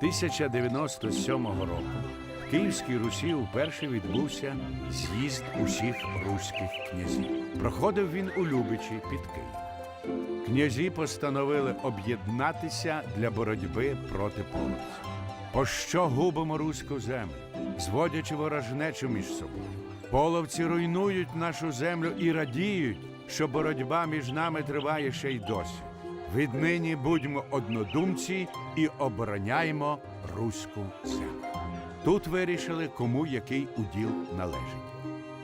1097 року в Київській Русі вперше відбувся з'їзд усіх руських князів. Проходив він у Любичі під Києвом. Князі постановили об'єднатися для боротьби проти половців. Пощо губимо руську землю, зводячи ворожнечу між собою? Половці руйнують нашу землю і радіють, що боротьба між нами триває ще й досі. Віднині будьмо однодумці і обороняємо руську землю. Тут вирішили, кому який уділ належить.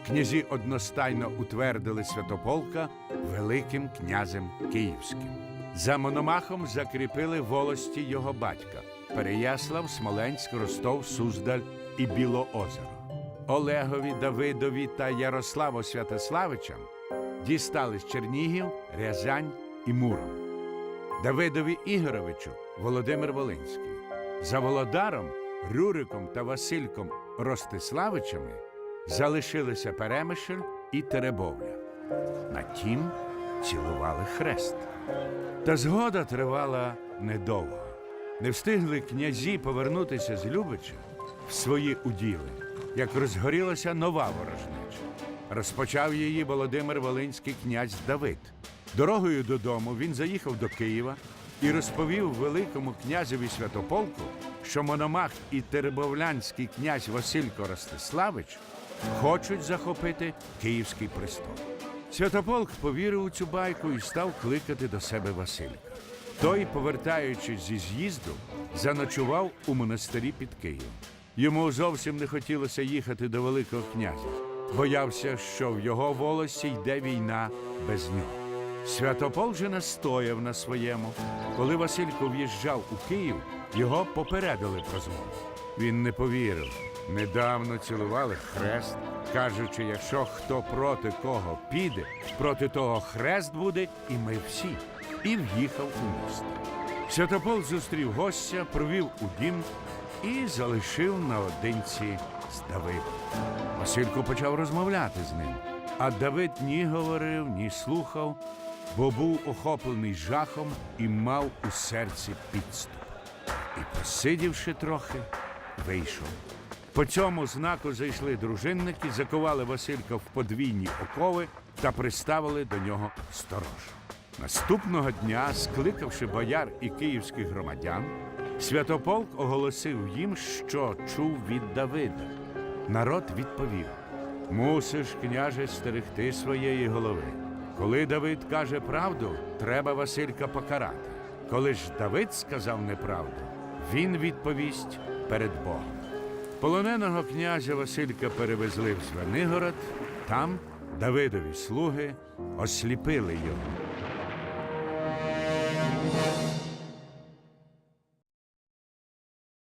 Князі одностайно утвердили Святополка Великим князем Київським. За Мономахом закріпили волості його батька Переяслав, Смоленськ, Ростов, Суздаль і Білоозеро. Олегові, Давидові та Ярославу Святославичам дістались Чернігів, Рязань і Муром. Давидові Ігоровичу Володимир Волинський. За Володаром, Рюриком та Васильком Ростиславичами залишилися Перемишль і Теребовля. На тім цілували хрест. Та згода тривала недовго. Не встигли князі повернутися з Любича в свої уділи, як розгорілася нова ворожнеча. Розпочав її Володимир Волинський князь Давид. Дорогою додому він заїхав до Києва і розповів великому князеві Святополку, що Мономах і Теребовлянський князь Василько Ростиславич хочуть захопити Київський престол. Святополк повірив у цю байку і став кликати до себе Василька. Той, повертаючись зі з'їзду, заночував у монастирі під Києвом. Йому зовсім не хотілося їхати до Великого князя. Боявся, що в його волосі йде війна без нього. Святопол же настояв на своєму. Коли Василько в'їжджав у Київ, його попередили про змову. Він не повірив. Недавно цілували хрест, кажучи, якщо хто проти кого піде, проти того хрест буде, і ми всі. І в'їхав у місто. Святопол зустрів гостя, провів у дім і залишив наодинці з Давидом. Василько почав розмовляти з ним, а Давид ні говорив, ні слухав, бо був охоплений жахом і мав у серці підступ. І, посидівши трохи, вийшов. По цьому знаку зайшли дружинники, заковали Василька в подвійні окови та приставили до нього сторож. Наступного дня, скликавши бояр і київських громадян, Святополк оголосив їм, що чув від Давида. Народ відповів: Мусиш, княже, стерегти своєї голови. Коли Давид каже правду, треба Василька покарати. Коли ж Давид сказав неправду, він відповість перед Богом. Полоненого князя Василька перевезли в Звенигород. Там Давидові слуги осліпили його